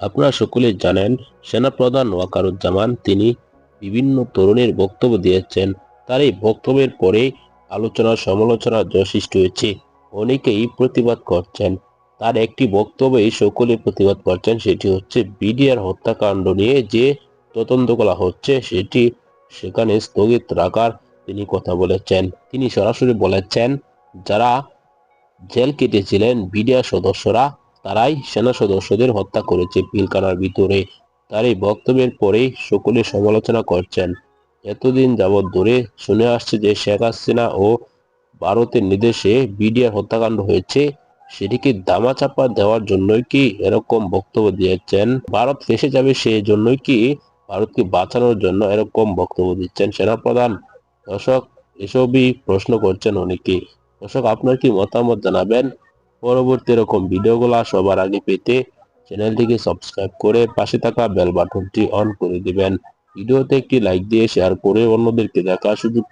আপনারা সকলে জানেন, সেনাপ্রধান ওয়াকারুজ্জামান তিনি বিভিন্ন তরুণের বক্তব্য দিয়েছেন। তার এই বক্তব্যের পরে আলোচনা সমালোচনা যথেষ্ট হয়েছে। অনেকেই প্রতিবাদ করছেন। তার একটি বক্তব্যে সকলে প্রতিবাদ করছেন, সেটি হচ্ছে বিডিআর হত্যাকাণ্ড নিয়ে যে তদন্ত করা হচ্ছে, সেটি সেখানে স্থগিত রাখার তিনি কথা বলেছেন। তিনি সরাসরি বলেছেন, যারা জেল কেটেছিলেন, বিডিআর সদস্যরা তারাই সেনা সদস্যদের হত্যা করেছে। পিলকানার ভিতরে তার এই বক্তব্যের পরেই সকলে সমালোচনা করছেন। এতদিন যাবৎ ধরে শুনে আসছে যে শেখ হাসিনা ও ভারতের নির্দেশে বিডিআর হত্যাকাণ্ড হয়েছে, সেটিকে দামাচাপা দেওয়ার জন্যই কি এরকম বক্তব্য দিয়েছেন? ভারত ফেসে যাবে সেই জন্যই কি ভারতকে বাঁচানোর জন্য এরকম বক্তব্য দিচ্ছেন সেনাপ্রধান? দর্শক, এসবই প্রশ্ন করছেন অনেকে। দর্শক, আপনার কি মতামত জানাবেন? পরবর্তী এরকম ভিডিওগুলো সবার আগে পেতে চ্যানেলটিকে সাবস্ক্রাইব করে পাশে থাকা বেল বাটনটি অন করে দিবেন। ভিডিওতে একটি লাইক দিয়ে শেয়ার করে অন্যদেরকে দেখার সুযোগ